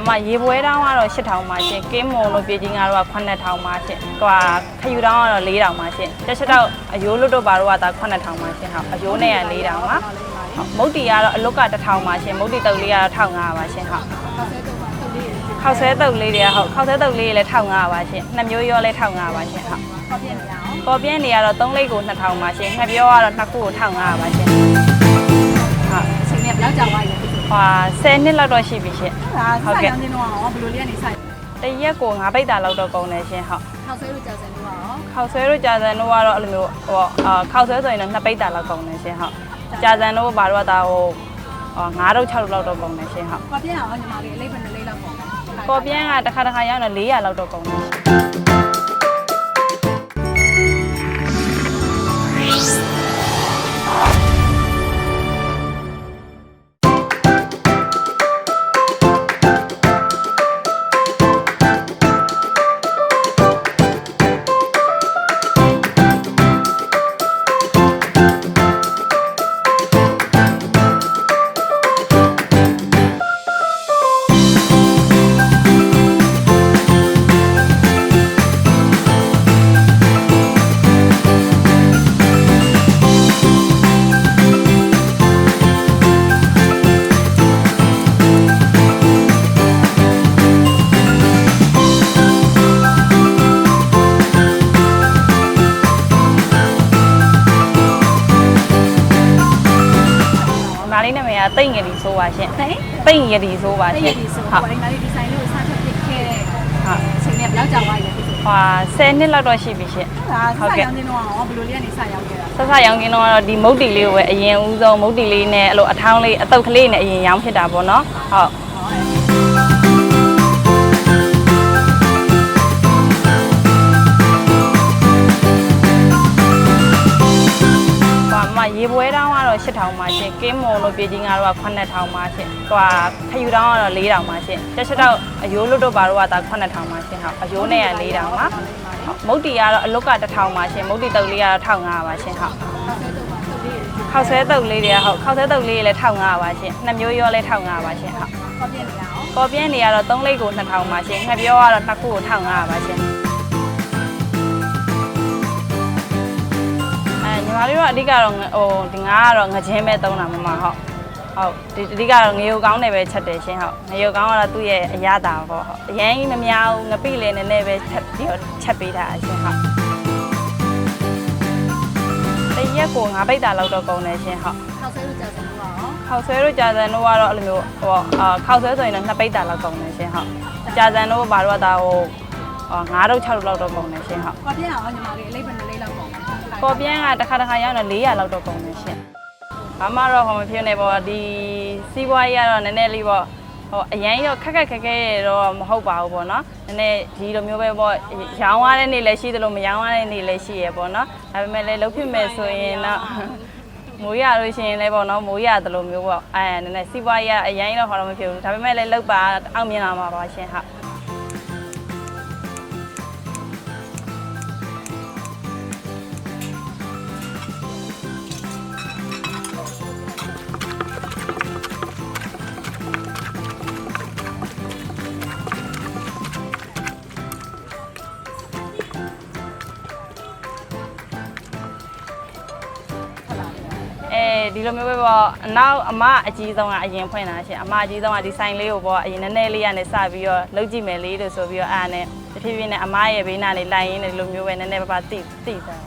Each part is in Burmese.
အမရေပွဲတောင်းကတော့8000ပါရှင်ကင်းမုံလို့ပြည်ကြီးကတော့9000ပါရှင်ဟိုခယူတောင်းကတော့4000ပါရှင်တက်ချက်တော့အယိုးလွတ်တော့ပါတော့ကဒါ9000ပါရှင်ဟုတ်အယိုးနဲ့က4000ပါဟုတ်မုတ်တီကတော့အလုတ်က1000ပါရှင်မုတ်တီတုပ်လေးကတော့1500ပါရှင်ဟုတ်ခောက်ဆွဲတုပ်လေးတွေကဟုတ်ခောက်ဆွဲတုပ်လေးတွေလည်း1500ပါရှင်နှစ်မျိုးရောလည်း1500ပါရှင်ဟုတ်ပေါ်ပြင်းနေကတော့3လိပ်ကို2000ပါရှင်နှစ်ပြောကတော့နှစ်ခုကို1500ပါရှင်ဟုတ်အချိန်နဲ့ဘယ်လောက်ကြာသွားလဲ ဟွာ10နှစ်လောက်တော့ရှိပြီရှင်ဒါဆိုင်ရောင်းနေတော့ရောဘယ်လိုလေးကနေဆိုင်တရက်ကို9ပိတ်တာလောက်တော့ကုန်တယ်ရှင်ဟုတ်ထောက်ဆွဲလို့ကြာစင်တော့ရောခောက်ဆွဲတို့ကြာစံတို့ကတော့အဲ့လိုမျိုးဟိုအာခောက်ဆွဲဆိုရင်တော့2ပိတ်တာလောက်ကုန်တယ်ရှင်ဟုတ်ကြာစံတို့ဘာလို့ကဒါဟို9တော့6လောက်တော့ကုန်တယ်ရှင်ဟုတ်ပေါ်ပြအောင်ညီမလေးအလေးပဲနဲ့လေးလောက်ပေါ့ပေါ်ပြင်းကတစ်ခါတစ်ခါရောက်တော့400လောက်တော့ကုန်တယ်မာလေး ကတိတ်ငယ်ဒီဆိုပါရှင်ဟဲ့တိတ်ငယ်ဒီဆိုပါအဲ့ရှရင်ဒီဆိုဟုတော့တ်ငါလေးဒီဇိုင်းလေးကိုစားချက်ပစ်ခဲ့တဲ့ဟုတ်အချိန်နဲ့ဘယ်လောက်ကြာသွားလဲဟွာ10နှစ်လောက်တော့ရှိပြီရှင်ဒါဆိုင်ရောင်းနေတော့ရောဘယ်လိုလေးကနေဆိုင်ရောက်ခဲ့တာဆက်ဆက်ရောင်းကင်းတော့ဒီမုတ်တီလေးကိုပဲအရင်ဦးဆုံးမုတ်တီလေးနဲ့အဲ့လိုအထောင်းလေးအတုပ်ကလေးနဲ့အရင်ရောင်းဖြစ်တာပေါ့နော်ဟုတ် 8000ပါရှင်ကင်းမုံလို့ပြည်ကြီးကတော့9000ပါရှင်ဟိုခယူတောင်းကတော့4000ပါရှင်တက်ချက်တော့အယိုးလွတ်တော့ပါတော့ကဒါ9000ပါရှင်ဟုတ်အယိုးနဲ့က4000ပါဟုတ်မုတ်တီကတော့အလုတ်က1000ပါရှင်မုတ်တီတုပ်လေးကတော့1500ပါရှင်ဟုတ်ခောက်ဆွဲတုပ်လေးတွေကဟုတ်ခောက်ဆွဲတုပ်လေးတွေလည်း1500ပါရှင်နှစ်မျိုးရောလည်း1500ပါရှင်ဟုတ်ပေါ်ပြနေအောင်ပေါ်ပြင်းတွေကတော့3လိပ်ကို2000ပါရှင်နှစ်ပြောကတော့နှစ်ခုကို1500ပါရှင် မလေးတို့ကအဓိကတော့ဟိုဒီငါကတော့ငချင်းပဲသုံးတာမမဟုတ်ဟုတ်ဒီအဓိကတော့ငရုတ်ကောင်းနဲ့ပဲချက်တယ်ရှင်ဟုတ်ငရုတ်ကောင်းကတော့သူ့ရဲ့အရသာပေါ့ဟုတ်အရင်မများဘူးငပိလည်းနည်းနည်းပဲချက်ပြီးတော့ချက်ပေးတာရှင်ဟုတ်တရက်ကို9ပိတ်တာလောက်တော့ကုန်တယ်ရှင်ဟုတ်ထောက်ဆွဲလို့ကြာစင်တော့ရောခောက်ဆွဲတို့ကြာစံတို့ကတော့အဲ့လိုမျိုးဟိုအာခောက်ဆွဲဆိုရင်တော့နှစ်ပိတ်တာလောက်ကုန်တယ်ရှင်ဟုတ်ကြာစံတို့ဘာလို့ကဒါဟို9တော့6လောက်တော့ကုန်တယ်ရှင်ဟုတ်ပေါ်ပြအောင်ညီမလေးအလေးပဲနဲ့လေးလောက် ပေါ့ပေါ်ပြင်းကတစ်ခါတစ်ခါရောက်တော့400လောက်တော့ကုန်တယ်ရှင်ဘာမှတော့ဟိုမဖြစ်နေပေါ့ဒီစီးပွားရေးကတော့နည်းနည်းလေးပေါ့ဟိုအရင်ရောခက်ခက်ခက်ခဲတော့မဟုတ်ပါဘူးပေါ့နော်နည်းနည်းဒီလိုမျိုးပဲပေါ့ရောင်းရတဲ့နေ့လည်းရှိသလိုမရောင်းရတဲ့နေ့လည်းရှိရပေါ့နော်ဒါပေမဲ့လည်းလုံးဖြစ်မယ်ဆိုရင်တော့မိုးရလို့ရှိရင်လည်းပေါ့နော်မိုးရတယ်လို့မျိုးပေါ့အဲနည်းနည်းစီးပွားရေးကအရင်တော့ဟောတော့မဖြစ်ဘူးဒါပေမဲ့လည်းလောက်ပါအောင်မြင်လာမှာပါရှင်ဟုတ် ဒီလိုမျိုးပဲပေါ့နောက်အမအကြီးဆုံးကအရင်ဖွင့်တာရှင်အမအကြီးဆုံးကဒီဆိုင်လေးကိုပေါ့အရင်နည်းနည်းလေးကနေစပြီးတော့လုပ်ကြည့်မယ်လေးလို့ဆိုပြီးတော့အားနဲ့တဖြည်းဖြည်းနဲ့အမရဲ့ဘေးနားနေလိုက်ရင်းဒီလိုမျိုးပဲနည်းနည်းပါးပါးတိတိသွား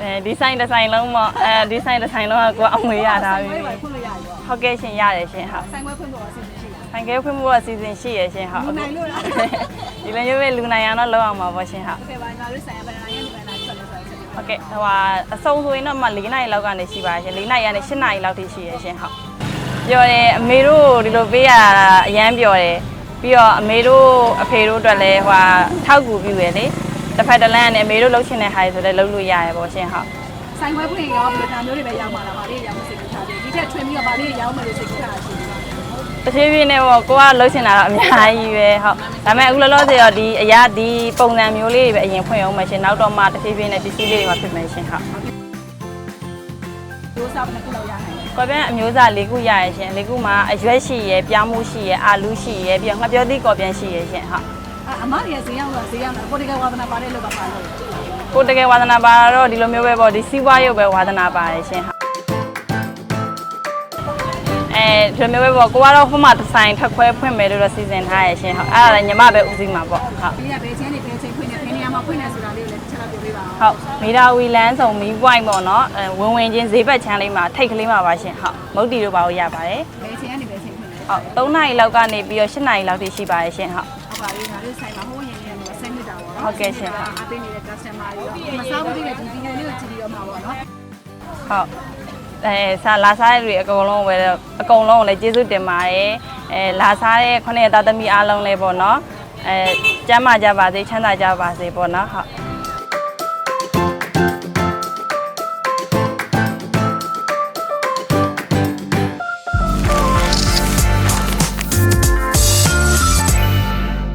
အဲဒီဆိုင်ဒီဆိုင်လုံးပေါ့အဲဒီဆိုင်ဒီဆိုင်လုံးကကိုအမွေရတာပဲဟုတ်ကဲ့ရှင်ရတယ်ရှင်ဟုတ်ဆိုင်ခွဲဖွင့်ဖို့အစီအစဉ်ရှိလားဆိုင်ခွဲဖွင့်ဖို့အစီအစဉ်ရှိရရှင်ဟုတ်လူနိုင်လို့လားဒီလိုမျိုးပဲလူနိုင်အောင်တော့လုပ်အောင်ပါပေါ့ရှင်ဟုတ်ကဲ့ပါညီမတို့ဆိုင်ရပါနိုင် ဟုတ်ကဲ့ဟိုဟာအစုံဆိုရင်တော့မှ၄နိုင်လောက်ကနေရှိပါရှင်၄နိုင်ကနေ၈နိုင်လောက်ထိရှိရရှင်ဟုတ်ပြောတယ်အမေတို့ဒီလိုပေးရတာအရန်ပြောတယ်ပြီးတော့အမေတို့အဖေတို့အတွက်လည်းဟိုဟာထောက်ကူပြုရလေတစ်ဖက်တစ်လမ်းကနေအမေတို့လှုပ်ရှင်တဲ့ဟာတွေဆိုလည်းလှုပ်လို့ရရပေါ့ရှင်ဟုတ်ဆိုင်ခွဲဖွင့်ရောဘယ်လိုမျိုးတွေပဲရောက်မှာလားဗာလေးရောင်းမစိတ်ကူထားတယ်ဒီထက်ထွင်ပြီးတော့ဗာလေးရောင်းမယ်လို့စိတ်ကူထားတာရှိ တယ်တဖြည်းဖြည်းနဲ့ပေါ့ကိုကလှုပ်ရှင်တာတော့အများကြီးပဲဟုတ်ဒါပေမဲ့အခုလောလောဆယ်တော့ဒီအရာဒီပုံစံမျိုးလေးတွေပဲအရင်ဖွင့်အောင်မယ်ရှင်နောက်တော့မှတဖြည်းဖြည်းနဲ့ပစ္စည်းလေးတွေမှဖြစ်မယ်ရှင်ဟုတ်ဒစားဘယ်နှခုလောက်ရနိုင်လဲကွာပြန်အမျိုးအစား၄ခုရရရှင်၄ခုမှာအရွက်ရှိရယ်ပြောင်းမှုရှိရယ်အာလူးရှိရယ်ပြီးတော့ငှက်ပြောသီးကော်ပြန်ရှိရယ်ရှင်ဟုတ်အာအမတွေရဲ့ဈေးရောက်တော့ဈေးရောက်တော့ကိုတကယ်ဝါသနာပါတဲ့လို့ပါပါလို့ကိုတကယ်ဝါသနာပါတော့ဒီလိုမျိုးပဲပေါ့ဒီစီးပွားရုပ်ပဲဝါသနာပါတယ်ရှင်ဟုတ်အဲ ဒီလိုမျိုးပဲပေါ့ကိုကတော့ဟိုမှာဒီဇိုင်းထက်ခွဲဖွင့်မယ်လို့တော့စီစဉ်ထားရရှင်ဟုတ်အဲ့ဒါလည်းညီမပဲဦးစီးမှာပေါ့ဟုတ်ဒီကဘယ်ချင်းနေဘယ်ချင်းဖွင့်နေဘယ်နေရာမှာဖွင့်နေဆိုတာလေးကိုလည်းတစ်ချက်တော့ပြောပြပါအောင်ဟုတ်မီတာဝီလန်းဆောင်မီးပွိုင်းပေါ့နော်အဲဝင်ဝင်ချင်းဈေးဘက်ချမ်းလေးမှာထိတ်ကလေးမှာပါရှင်ဟုတ်မုတ်တီတို့ပါလို့ရပါတယ်ဘယ်ချင်းကနေဘယ်ချင်းဖွင့်နေဟုတ်3နာရီလောက်ကနေပြီးတော့8နာရီလောက်ထိရှိပါတယ်ရှင်ဟုတ်ဟုတ်ပါပြီဒါလေးဆိုင်မှာဟိုးရင်ရင်တော့ဆင်းနေတာပေါ့နော်ဟုတ်ကဲ့ရှင်ဟုတ်အပေးနေတဲ့ customer တွေရောမစားဘူးတဲ့ဒီဒီငယ်လေးကိုကြည့်ပြီးတော့မှာပေါ့နော်ဟုတ် အဲစာလာစားတဲ့တွေအကုန်လုံးပဲအကုန်လုံးကိုလည်းကျေးဇူးတင်ပါတယ်အဲလာစားတဲ့ခုနှစ်သားသမီးအားလုံးလည်းပေါ့နော်အဲကျမ်းမာကြပါစေချမ်းသာကြပါစေပေါ့နော်ဟုတ်